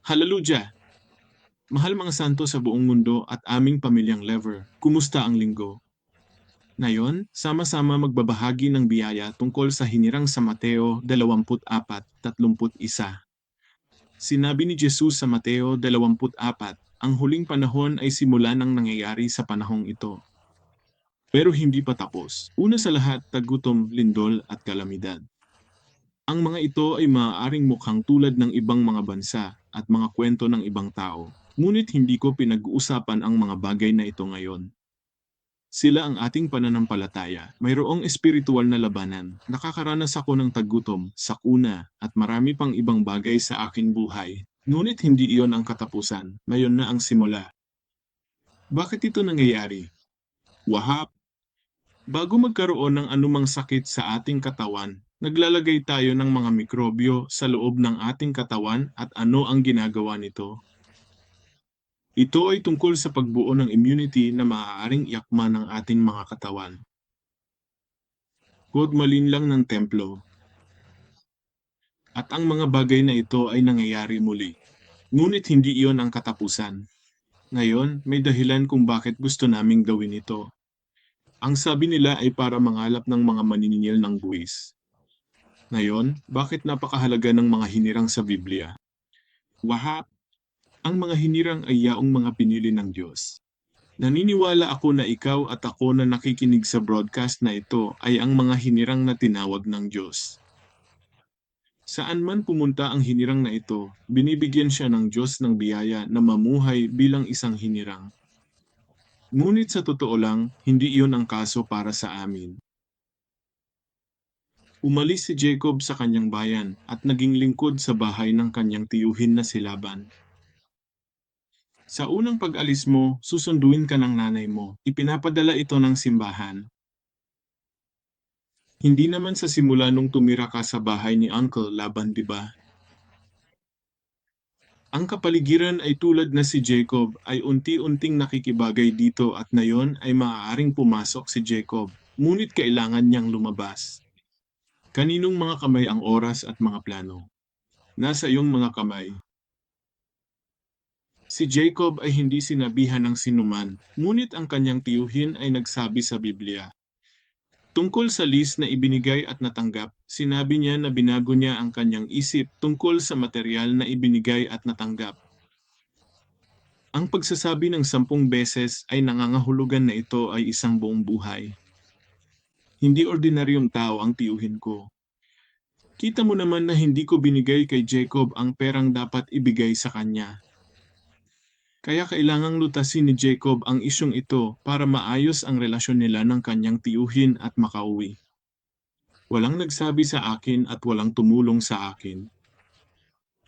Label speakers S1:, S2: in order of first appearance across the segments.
S1: Hallelujah! Mahal mga santo sa buong mundo at aming pamilyang Lever, kumusta ang linggo? Ngayon, sama-sama magbabahagi ng biyaya tungkol sa hinirang sa Mateo 24:31. Sinabi ni Jesus sa Mateo 24, ang huling panahon ay simula ng nangyayari sa panahong ito. Pero hindi pa tapos. Una sa lahat, tagutom, lindol at kalamidad. Ang mga ito ay maaaring mukhang tulad ng ibang mga bansa at mga kwento ng ibang tao. Ngunit hindi ko pinag-uusapan ang mga bagay na ito ngayon. Sila ang ating pananampalataya. Mayroong espiritual na labanan. Nakakaranas ako ng tagutom, sakuna, at marami pang ibang bagay sa aking buhay. Ngunit hindi iyon ang katapusan. Ngayon na ang simula. Bakit ito nangyayari? Wahap. Bago magkaroon ng anumang sakit sa ating katawan, naglalagay tayo ng mga mikrobyo sa loob ng ating katawan at ano ang ginagawa nito? Ito ay tungkol sa pagbuo ng immunity na maaaring iakma ng ating mga katawan. Quote malinlang ng templo. At ang mga bagay na ito ay nangyayari muli. Ngunit hindi iyon ang katapusan. Ngayon, may dahilan kung bakit gusto naming gawin ito. Ang sabi nila ay para mangalap ng mga maniningil ng buwis. Ngayon, bakit napakahalaga ng mga hinirang sa Biblia? Wahap, ang mga hinirang ay yaong mga pinili ng Diyos. Naniniwala ako na ikaw at ako na nakikinig sa broadcast na ito ay ang mga hinirang na tinawag ng Diyos. Saan man pumunta ang hinirang na ito, binibigyan siya ng Diyos ng biyaya na mamuhay bilang isang hinirang. Ngunit sa totoo lang, hindi iyon ang kaso para sa amin. Umalis si Jacob sa kanyang bayan at naging lingkod sa bahay ng kanyang tiyuhin na si Laban. Sa unang pag-alis mo, susunduin ka ng nanay mo. Ipinapadala ito ng simbahan. Hindi naman sa simula nung tumira ka sa bahay ni Uncle Laban, di ba? Ang kapaligiran ay tulad na si Jacob ay unti-unting nakikibagay dito at ngayon ay maaaring pumasok si Jacob, ngunit kailangan niyang lumabas. Kaninong mga kamay ang oras at mga plano? Nasa iyong mga kamay. Si Jacob ay hindi sinabihan ng sinuman, ngunit ang kanyang tiyuhin ay nagsabi sa Biblia. Tungkol sa list na ibinigay at natanggap, sinabi niya na binago niya ang kanyang isip tungkol sa material na ibinigay at natanggap. Ang pagsasabi ng sampung beses ay nangangahulugan na ito ay isang buong buhay. Hindi ordinaryong tao ang tiyuhin ko. Kita mo naman na hindi ko binigay kay Jacob ang perang dapat ibigay sa kanya. Kaya kailangang lutasin ni Jacob ang isyong ito para maayos ang relasyon nila ng kanyang tiyuhin at makauwi. Walang nagsabi sa akin at walang tumulong sa akin.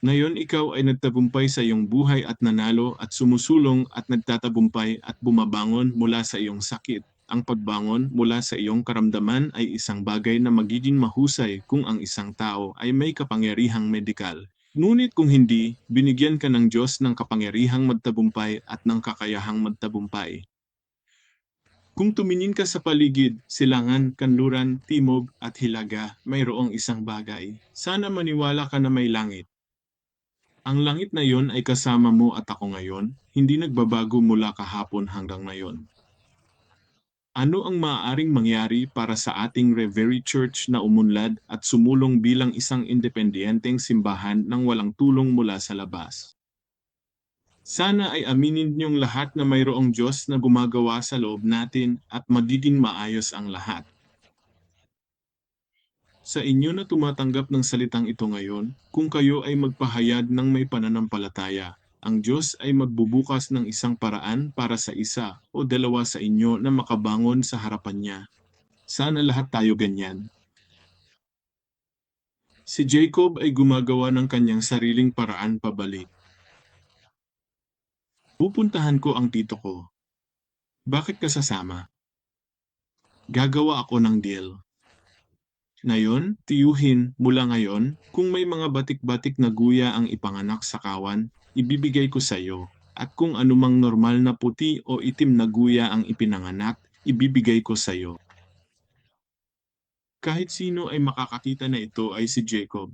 S1: Ngayon ikaw ay nagtagumpay sa iyong buhay at nanalo at sumusulong at nagtatagumpay at bumabangon mula sa iyong sakit. Ang pagbangon mula sa iyong karamdaman ay isang bagay na magiging mahusay kung ang isang tao ay may kapangyarihang medikal. Ngunit kung hindi, binigyan ka ng Diyos ng kapangyarihang magtabumpay at ng kakayahang magtabumpay. Kung tumingin ka sa paligid, silangan, kanluran, timog at hilaga, mayroong isang bagay. Sana maniwala ka na may langit. Ang langit na yon ay kasama mo at ako ngayon, hindi nagbabago mula kahapon hanggang ngayon. Ano ang maaaring mangyari para sa ating Reverie Church na umunlad at sumulong bilang isang independenteng simbahan nang walang tulong mula sa labas? Sana ay aminin niyong lahat na mayroong Diyos na gumagawa sa loob natin at magiging maayos ang lahat. Sa inyo na tumatanggap ng salitang ito ngayon, kung kayo ay magpahayag ng may pananampalataya, ang Diyos ay magbubukas ng isang paraan para sa isa o dalawa sa inyo na makabangon sa harapan niya. Sana lahat tayo ganyan. Si Jacob ay gumagawa ng kanyang sariling paraan pabalik. Pupuntahan ko ang tito ko. Bakit ka sasama? Gagawa ako ng deal. Ngayon, tiyuhin mula ngayon, kung may mga batik-batik na guya ang ipanganak sa kawan, ibibigay ko sa iyo. At kung anumang normal na puti o itim na guya ang ipinanganak, ibibigay ko sa iyo. Kahit sino ay makakakita na ito ay si Jacob.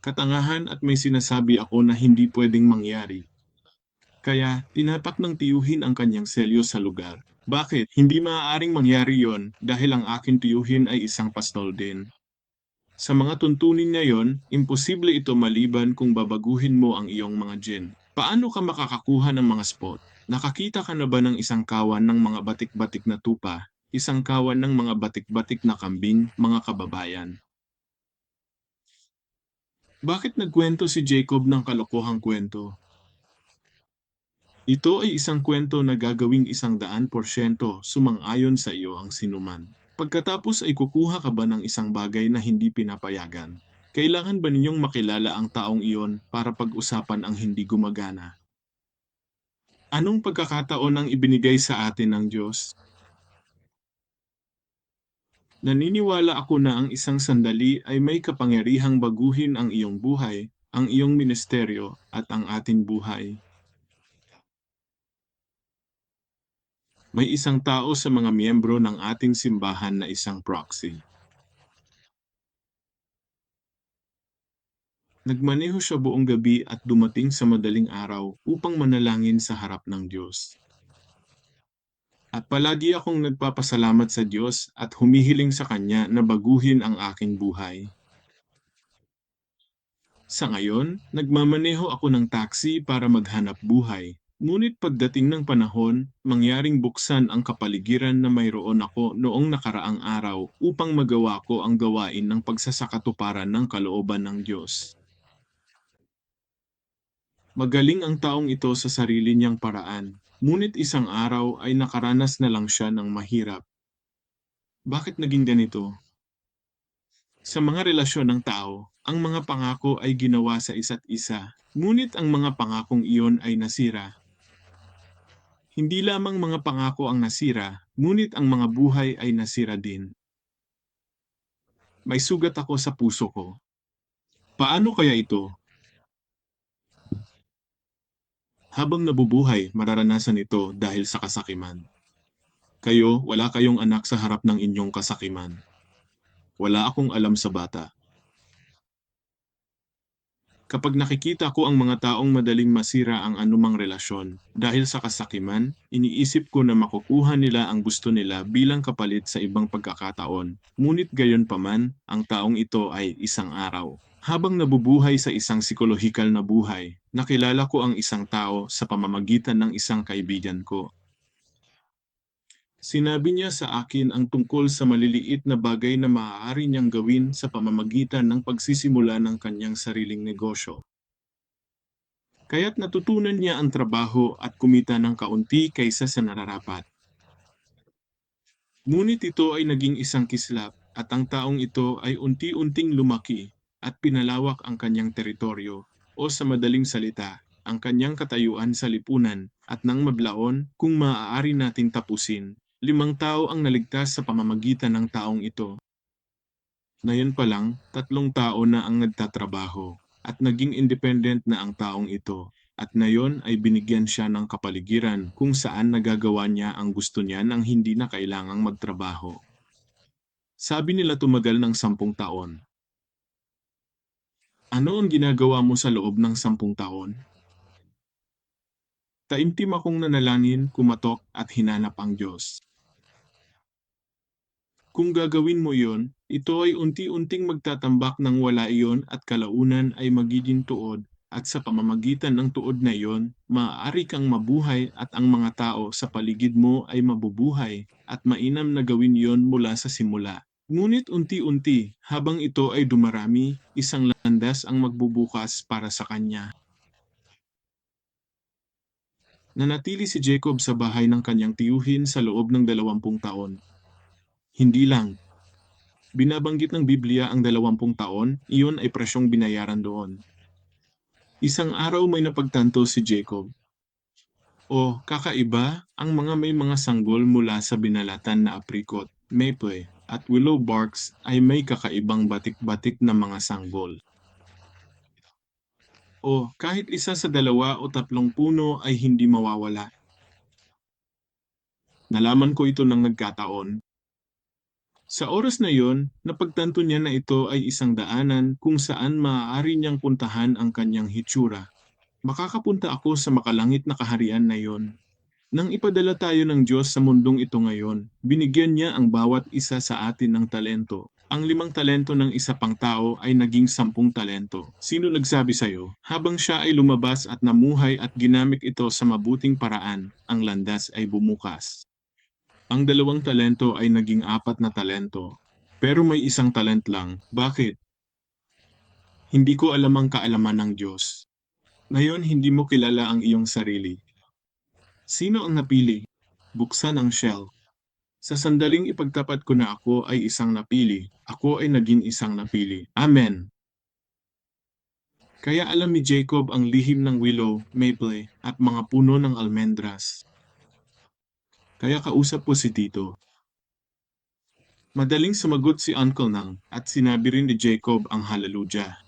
S1: katangahan at may sinasabi ako na hindi pwedeng mangyari. Kaya, tinapak ng tiyuhin ang kanyang selyo sa lugar. Bakit? Hindi maaaring mangyari yon dahil ang aking tiyuhin ay isang pastol din. Sa mga tuntunin niya yon, imposible ito maliban kung babaguhin mo ang iyong mga gen. Paano ka makakakuha ng mga spot? Nakakita ka na ba ng isang kawan ng mga batik-batik na tupa? Isang kawan ng mga batik-batik na kambing, mga kababayan? Bakit nagkwento si Jacob ng kalokohang kwento? Ito ay isang kwento na gagawing isang daan porsyento sumang-ayon sa iyo ang sinuman. Pagkatapos ay kukuha ka ba ng isang bagay na hindi pinapayagan? Kailangan ba ninyong makilala ang taong iyon para pag-usapan ang hindi gumagana? Anong pagkakataon ang ibinigay sa atin ng Diyos? Naniniwala ako na ang isang sandali ay may kapangyarihang baguhin ang iyong buhay, ang iyong ministeryo, at ang ating buhay. May isang tao sa mga miyembro ng ating simbahan na isang proxy. Nagmaneho siya buong gabi at dumating sa madaling araw upang manalangin sa harap ng Diyos. At palagi akong nagpapasalamat sa Diyos at humihiling sa Kanya na baguhin ang aking buhay. Sa ngayon, nagmamaneho ako ng taxi para maghanap buhay. Ngunit pagdating ng panahon, mangyaring buksan ang kapaligiran na mayroon ako noong nakaraang araw upang magawa ko ang gawain ng pagsasakatuparan ng kalooban ng Diyos. Magaling ang taong ito sa sarili niyang paraan, ngunit isang araw ay nakaranas na lang siya ng mahirap. Bakit naging ganito? Sa mga relasyon ng tao, ang mga pangako ay ginawa sa isa't isa, ngunit ang mga pangakong iyon ay nasira. Hindi lamang mga pangako ang nasira, ngunit ang mga buhay ay nasira din. May sugat ako sa puso ko. Paano kaya ito? Habang nabubuhay, mararanasan ito dahil sa kasakiman. Kayo, wala kayong anak sa harap ng inyong kasakiman. Wala akong alam sa bata. Kapag nakikita ko ang mga taong madaling masira ang anumang relasyon dahil sa kasakiman, iniisip ko na makukuha nila ang gusto nila bilang kapalit sa ibang pagkakataon. Ngunit gayon paman, ang taong ito ay isang araw. Habang nabubuhay sa isang psikolohikal na buhay, nakilala ko ang isang tao sa pamamagitan ng isang kaibigan ko. Sinabi niya sa akin ang tungkol sa maliliit na bagay na maaari niyang gawin sa pamamagitan ng pagsisimula ng kanyang sariling negosyo. Kaya't natutunan niya ang trabaho at kumita ng kaunti kaysa sa nararapat. Ngunit ito ay naging isang kislap at ang taong ito ay unti-unting lumaki at pinalawak ang kanyang teritoryo o sa madaling salita, ang kanyang katayuan sa lipunan at nang mablaon kung maaari nating tapusin limang tao ang naligtas sa pamamagitan ng taong ito. Ngayon pa lang, tatlong tao na ang nagtatrabaho at naging independent na ang taong ito at ngayon ay binigyan siya ng kapaligiran kung saan nagagawa niya ang gusto niya nang hindi na kailangang magtrabaho. Sabi nila tumagal ng sampung taon. Ano ang ginagawa mo sa loob ng sampung taon? Taimtim akong nanalangin, kumatok at hinanap ang Diyos. Kung gagawin mo iyon, ito ay unti-unting magtatambak ng wala iyon at kalaunan ay magiging tuod at sa pamamagitan ng tuod na iyon, maaari kang mabuhay at ang mga tao sa paligid mo ay mabubuhay at mainam na gawin iyon mula sa simula. Ngunit unti-unti, habang ito ay dumarami, isang landas ang magbubukas para sa kanya. Nanatili si Jacob sa bahay ng kanyang tiyuhin sa loob ng dalawampung taon. Hindi lang. Binabanggit ng Biblia ang dalawampung taon, iyon ay presyong binayaran doon. Isang araw may napagtanto si Jacob. O, kakaiba, ang mga may mga sanggol mula sa binalatan na aprikot, maple, at willow barks ay may kakaibang batik-batik na mga sanggol. O, kahit isa sa dalawa o tatlong puno ay hindi mawawala. Nalaman ko ito ng nagkataon Sa oras na iyon, napagtanto niya na ito ay isang daanan kung saan maaari niyang puntahan ang kanyang hitsura. Makakapunta ako sa makalangit na kaharian na iyon. Nang ipadala tayo ng Diyos sa mundong ito ngayon, binigyan niya ang bawat isa sa atin ng talento. Ang limang talento ng isa pang tao ay naging sampung talento. Sino nagsabi sa'yo? Habang siya ay lumabas at namuhay at ginamit ito sa mabuting paraan, ang landas ay bumukas. Ang dalawang talento ay naging apat na talento. Pero may isang talent lang. Bakit? Hindi ko alam ang kaalaman ng Diyos. Ngayon hindi mo kilala ang iyong sarili. Sino ang napili? Buksan ang shell. Sa sandaling ipagtapat ko na ako ay isang napili, ako ay naging isang napili. Amen. Kaya alam ni Jacob ang lihim ng willow, maple, at mga puno ng almendras. Kaya kausap ko si Tito. Madaling sumagot si Uncle Nang at sinabi rin ni Jacob ang hallelujah.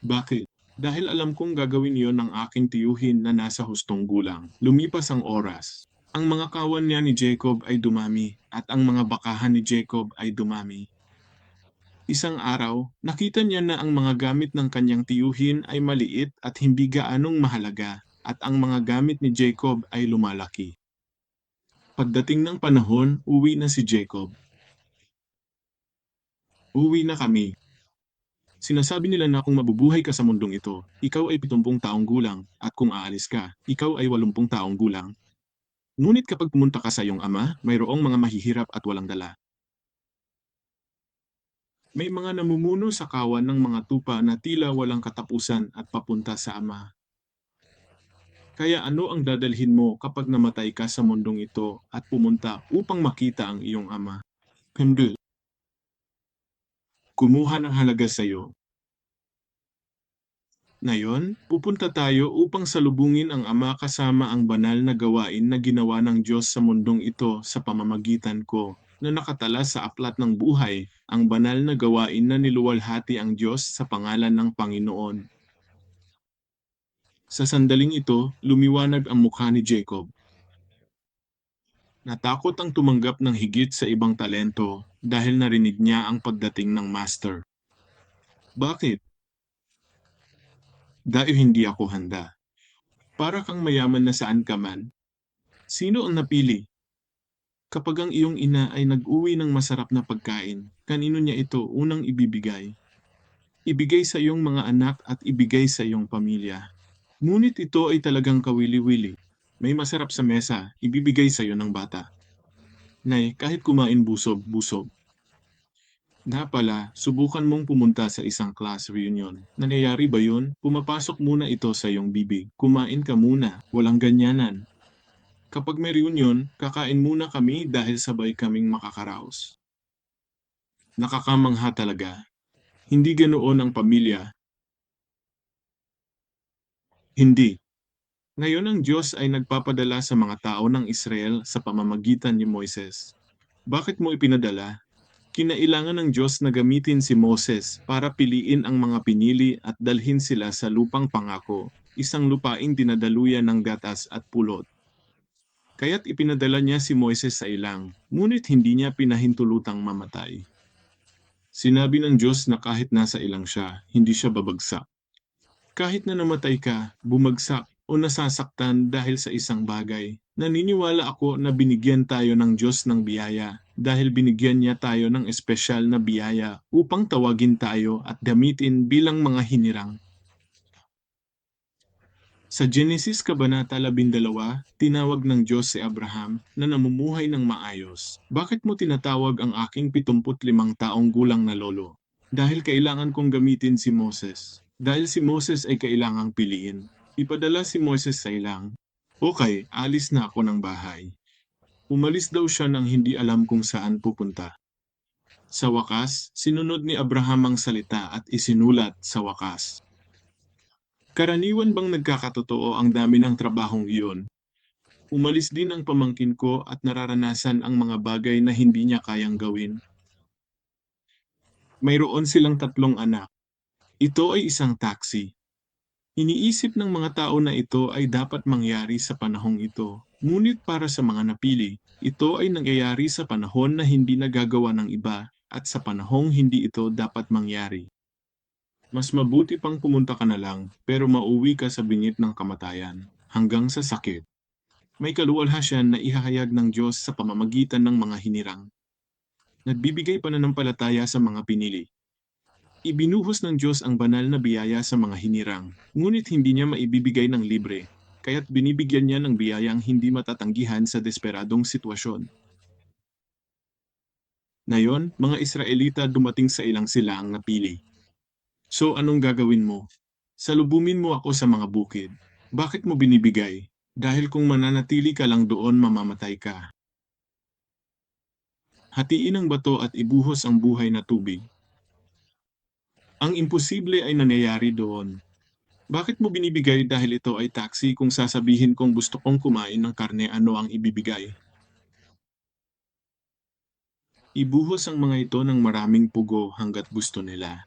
S1: Bakit? Dahil alam kong gagawin yon ng aking tiyuhin na nasa hustong gulang. Lumipas ang oras. Ang mga kawan niya ni Jacob ay dumami at ang mga bakahan ni Jacob ay dumami. Isang araw, nakita niya na ang mga gamit ng kanyang tiyuhin ay maliit at hindi gaanong mahalaga at ang mga gamit ni Jacob ay lumalaki. Pagdating ng panahon, uwi na si Jacob. Uwi na kami. Sinasabi nila na kung mabubuhay ka sa mundong ito, ikaw ay 70 taong gulang, at kung aalis ka, ikaw ay 80 taong gulang. Ngunit kapag pumunta ka sa iyong ama, mayroong mga mahihirap at walang dala. May mga namumuno sa kawan ng mga tupa na tila walang katapusan at papunta sa ama. Kaya ano ang dadalhin mo kapag namatay ka sa mundong ito at pumunta upang makita ang iyong ama? Hindi. Kumuha ng halaga sa iyo. Ngayon, pupunta tayo upang salubungin ang Ama kasama ang banal na gawain na ginawa ng Diyos sa mundong ito sa pamamagitan ko, na nakatala sa aklat ng buhay, ang banal na gawain na niluwalhati ang Diyos sa pangalan ng Panginoon. Sa sandaling ito, lumiwanag ang mukha ni Jacob. Natakot ang tumanggap ng higit sa ibang talento dahil narinig niya ang pagdating ng master. Bakit? Dahil hindi ako handa. Para kang mayaman na saan ka man. Sino ang napili? Kapag ang iyong ina ay nag-uwi ng masarap na pagkain, kanino niya ito unang ibibigay? Ibigay sa iyong mga anak at ibigay sa iyong pamilya. Ngunit ito ay talagang kawili-wili. May masarap sa mesa, ibibigay sa iyo ng bata. Nay, kahit kumain busog, busog. Na pala, subukan mong pumunta sa isang class reunion. Nangyayari ba yun? Pumapasok muna ito sa iyong bibig. Kumain ka muna. Walang ganyanan. Kapag may reunion, kakain muna kami dahil sabay kaming makakaraos. Nakakamangha talaga. Hindi ganoon ang pamilya. Hindi. Ngayon ang Diyos ay nagpapadala sa mga tao ng Israel sa pamamagitan ni Moises. Bakit mo ipinadala? Kinailangan ng Diyos na gamitin si Moses para piliin ang mga pinili at dalhin sila sa lupang pangako, isang lupaing dinadaluyan ng gatas at pulot. Kaya't ipinadala niya si Moises sa ilang, ngunit hindi niya pinahintulutang mamatay. Sinabi ng Diyos na kahit nasa ilang siya, hindi siya babagsak. Kahit na namatay ka, bumagsak o nasasaktan dahil sa isang bagay, naniniwala ako na binigyan tayo ng Diyos ng biyaya dahil binigyan niya tayo ng espesyal na biyaya upang tawagin tayo at gamitin bilang mga hinirang. Sa Genesis Kabanata 12, tinawag ng Diyos si Abraham na namumuhay ng maayos. Bakit mo tinatawag ang aking 75 taong gulang na lolo? Dahil kailangan kong gamitin si Moses. Dahil si Moses ay kailangang piliin. Ipadala si Moses sa ilang. Okay, alis na ako ng bahay. Umalis daw siya nang hindi alam kung saan pupunta. Sa wakas, sinunod ni Abraham ang salita at isinulat sa wakas. Karaniwan bang nagkakatotoo ang dami ng trabahong iyon? Umalis din ang pamangkin ko at nararanasan ang mga bagay na hindi niya kayang gawin. Mayroon silang tatlong anak. Ito ay isang taxi. Iniisip ng mga tao na ito ay dapat mangyari sa panahong ito. Ngunit para sa mga napili, ito ay nangyayari sa panahon na hindi nagagawa ng iba at sa panahong hindi ito dapat mangyari. Mas mabuti pang pumunta ka na lang pero mauwi ka sa bingit ng kamatayan hanggang sa sakit. May kaluwalhasyan na ihahayag ng Diyos sa pamamagitan ng mga hinirang. Nagbibigay pananampalataya sa mga pinili. Ibinuhos ng Diyos ang banal na biyaya sa mga hinirang, ngunit hindi niya maibibigay ng libre, kaya't binibigyan niya ng biyayang hindi matatanggihan sa desperadong sitwasyon. Ngayon, mga Israelita dumating sa ilang sila ang napili. So anong gagawin mo? Salubumin mo ako sa mga bukid. Bakit mo binibigay? Dahil kung mananatili ka lang doon mamamatay ka. Hatiin ang bato at ibuhos ang buhay na tubig. Ang imposible ay nangyayari doon. Bakit mo binibigay dahil ito ay taxi kung sasabihin kong gusto kong kumain ng karne ano ang ibibigay? Ibuhos ang mga ito ng maraming pugo hanggat gusto nila.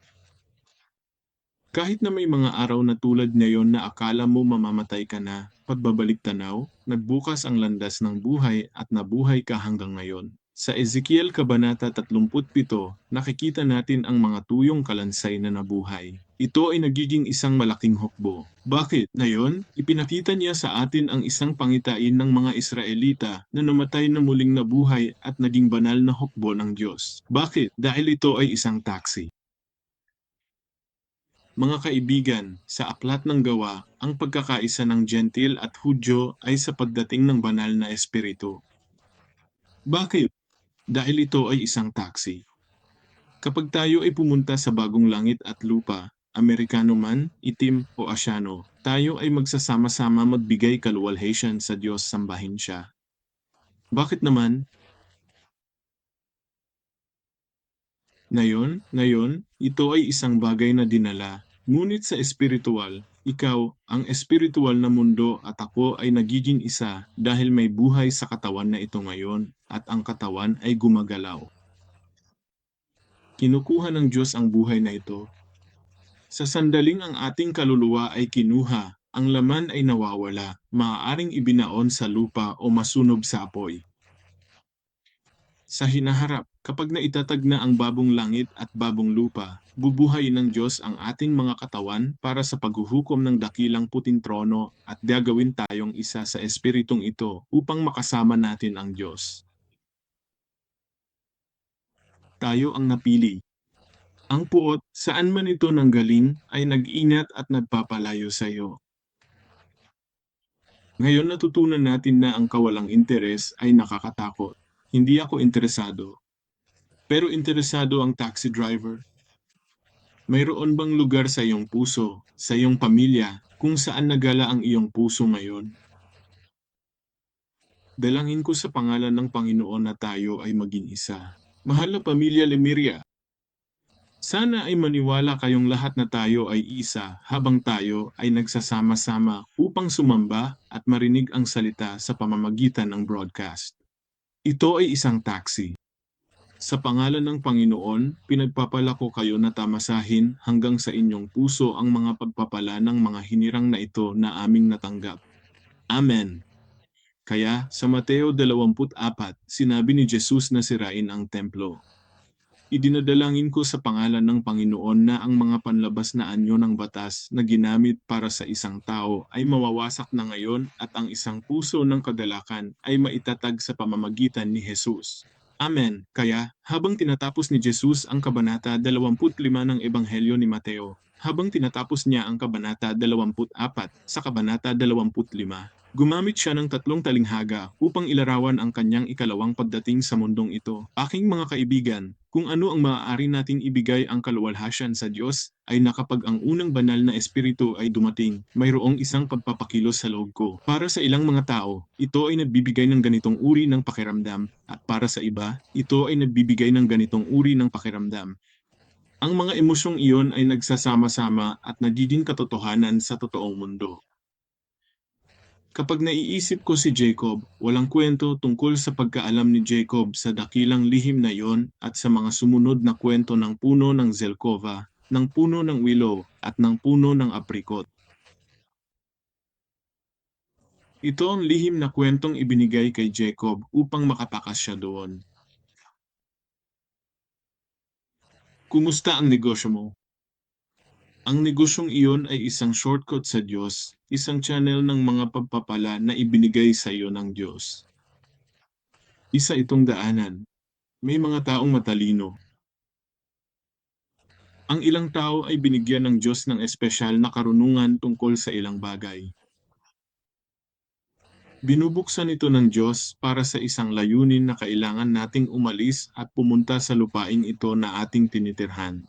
S1: Kahit na may mga araw na tulad ngayon na akala mo mamamatay ka na, pagbabalik tanaw, nagbukas ang landas ng buhay at nabuhay ka hanggang ngayon. Sa Ezekiel Kabanata 37, nakikita natin ang mga tuyong kalansay na nabuhay. Ito ay nagiging isang malaking hukbo. Bakit? Ngayon, ipinakita niya sa atin ang isang pangitain ng mga Israelita na namatay na muling nabuhay at naging banal na hukbo ng Diyos. Bakit? Dahil ito ay isang taksi. Mga kaibigan, sa aklat ng gawa, ang pagkakaisa ng Gentil at Hudyo ay sa pagdating ng banal na espiritu. Bakit? Dahil ito ay isang taksi. Kapag tayo ay pumunta sa bagong langit at lupa, Amerikano man, itim o asyano, tayo ay magsasama-sama magbigay kaluwalhatian sa Diyos sambahin siya. Bakit naman? Ngayon, ngayon, ito ay isang bagay na dinala, ngunit sa espiritual, ikaw, ang espiritual na mundo at ako ay nagiging isa dahil may buhay sa katawan na ito ngayon at ang katawan ay gumagalaw. Kinukuha ng Diyos ang buhay na ito. Sa sandaling ang ating kaluluwa ay kinuha, ang laman ay nawawala, maaaring ibinaon sa lupa o masunog sa apoy. Sa hinaharap, kapag naitatag na ang babong langit at babong lupa, bubuhayin ng Diyos ang ating mga katawan para sa paghuhukom ng dakilang puting trono at gagawin tayong isa sa espiritong ito upang makasama natin ang Diyos. Tayo ang napili. Ang puot, saan man ito nanggaling, ay nag-ingat at nagpapalayo sa iyo. Ngayon natutunan natin na ang kawalang interes ay nakakatakot. Hindi ako interesado. Pero interesado ang taxi driver. Mayroon bang lugar sa iyong puso, sa iyong pamilya, kung saan nagala ang iyong puso ngayon? Dalangin ko sa pangalan ng Panginoon na tayo ay maging isa. Mahal na pamilya Lemuria, sana ay maniwala kayong lahat na tayo ay isa habang tayo ay nagsasama-sama upang sumamba at marinig ang salita sa pamamagitan ng broadcast. Ito ay isang taxi. Sa pangalan ng Panginoon, pinagpapalako kayo na tamasahin hanggang sa inyong puso ang mga pagpapala ng mga hinirang na ito na aming natanggap. Amen. Kaya sa Mateo 24, sinabi ni Jesus na sirain ang templo. Idinadalangin ko sa pangalan ng Panginoon na ang mga panlabas na anyo ng batas na ginamit para sa isang tao ay mawawasak na ngayon at ang isang puso ng kagalakan ay maitatag sa pamamagitan ni Jesus. Amen. Kaya, habang tinatapos ni Jesus ang kabanata 25 ng Ebanghelyo ni Mateo, habang tinatapos niya ang kabanata 24 sa kabanata 25, Gumamit siya ng tatlong talinghaga upang ilarawan ang kanyang ikalawang pagdating sa mundong ito. Aking mga kaibigan, kung ano ang maaari nating ibigay ang kaluwalhasyan sa Diyos, ay na kapag ang unang banal na espiritu ay dumating, mayroong isang pagpapakilos sa loob ko. Para sa ilang mga tao, ito ay nagbibigay ng ganitong uri ng pakiramdam, at para sa iba, ito ay nagbibigay ng ganitong uri ng pakiramdam. Ang mga emosyong iyon ay nagsasama-sama at nagiging katotohanan sa totoong mundo. Kapag naiisip ko si Jacob, walang kwento tungkol sa pagkaalam ni Jacob sa dakilang lihim na iyon at sa mga sumunod na kwento ng puno ng Zelkova, ng puno ng willow at ng puno ng aprikot. Ito ang lihim na kwentong ibinigay kay Jacob upang makapakas siya doon. Kumusta ang negosyo mo? Ang negosyong iyon ay isang shortcut sa Diyos, isang channel ng mga pagpapala na ibinigay sa iyo ng Diyos. Isa itong daanan. May mga taong matalino. Ang ilang tao ay binigyan ng Diyos ng espesyal na karunungan tungkol sa ilang bagay. Binubuksan ito ng Diyos para sa isang layunin na kailangan nating umalis at pumunta sa lupaing ito na ating tinitirhan.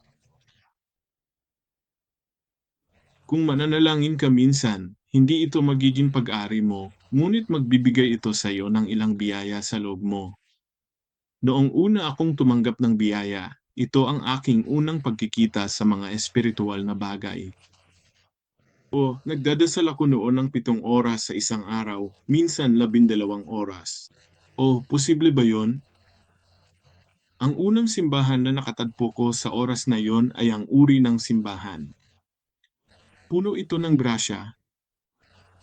S1: Kung mananalangin ka minsan, hindi ito magiging pag-ari mo, ngunit magbibigay ito sa iyo ng ilang biyaya sa loob mo. Noong una akong tumanggap ng biyaya, ito ang aking unang pagkikita sa mga espiritual na bagay. O, nagdadasal ako noon ng pitong oras sa isang araw, minsan labindalawang oras. O, posible ba yon? Ang unang simbahan na nakatagpo ko sa oras na yon ay ang uri ng simbahan. Puno ito ng grasya.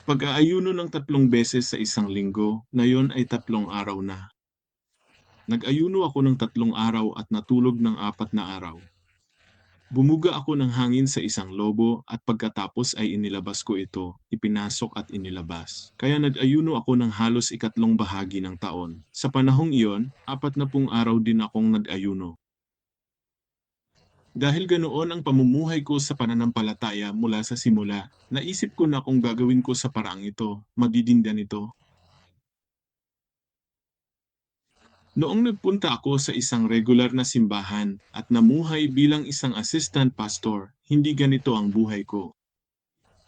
S1: Pag-aayuno ng tatlong beses sa isang linggo, na yon ay tatlong araw na. Nag-ayuno ako ng tatlong araw at natulog ng apat na araw. Bumuga ako ng hangin sa isang lobo at pagkatapos ay inilabas ko ito, ipinasok at inilabas. Kaya nag-ayuno ako ng halos ikatlong bahagi ng taon. Sa panahong iyon, apat na pung araw din akong nag-ayuno. Dahil ganoon ang pamumuhay ko sa pananampalataya mula sa simula, naisip ko na kung gagawin ko sa paraang ito, magiging ganito. Noong nagpunta ako sa isang regular na simbahan at namuhay bilang isang assistant pastor, hindi ganito ang buhay ko.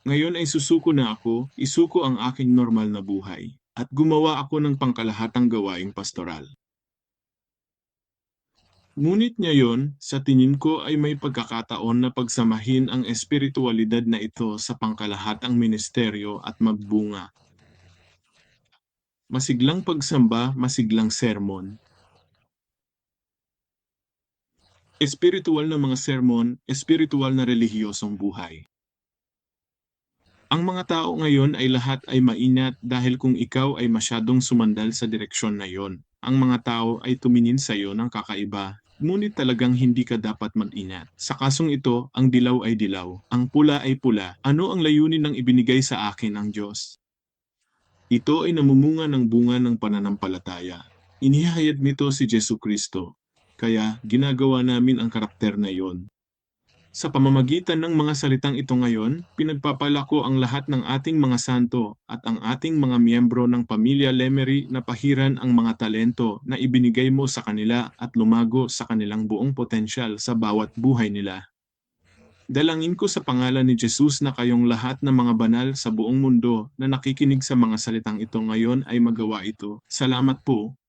S1: Ngayon ay susuko na ako, isuko ang aking normal na buhay, at gumawa ako ng pangkalahatang gawaing pastoral. Ngunit ngayon, sa tingin ko ay may pagkakataon na pagsamahin ang espiritualidad na ito sa pangkalahatang ministeryo at magbunga. Masiglang pagsamba, masiglang sermon. Espiritual na mga sermon, espiritual na relihiyosong buhay. Ang mga tao ngayon ay lahat ay mainat dahil kung ikaw ay masyadong sumandal sa direksyon na yon, ang mga tao ay tumingin sa iyo ng kakaiba, ngunit talagang hindi ka dapat mag-inat. Sa kasong ito, ang dilaw ay dilaw, ang pula ay pula. Ano ang layunin ng ibinigay sa akin ng Diyos? Ito ay namumunga ng bunga ng pananampalataya. Inihayad nito si Jesu Kristo. Kaya ginagawa namin ang karakter na iyon. Sa pamamagitan ng mga salitang ito ngayon, pinagpapalako ang lahat ng ating mga santo at ang ating mga miyembro ng pamilya Lemery na pahiran ang mga talento na ibinigay mo sa kanila at lumago sa kanilang buong potensyal sa bawat buhay nila. Dalangin ko sa pangalan ni Jesus na kayong lahat ng mga banal sa buong mundo na nakikinig sa mga salitang ito ngayon ay magawa ito. Salamat po.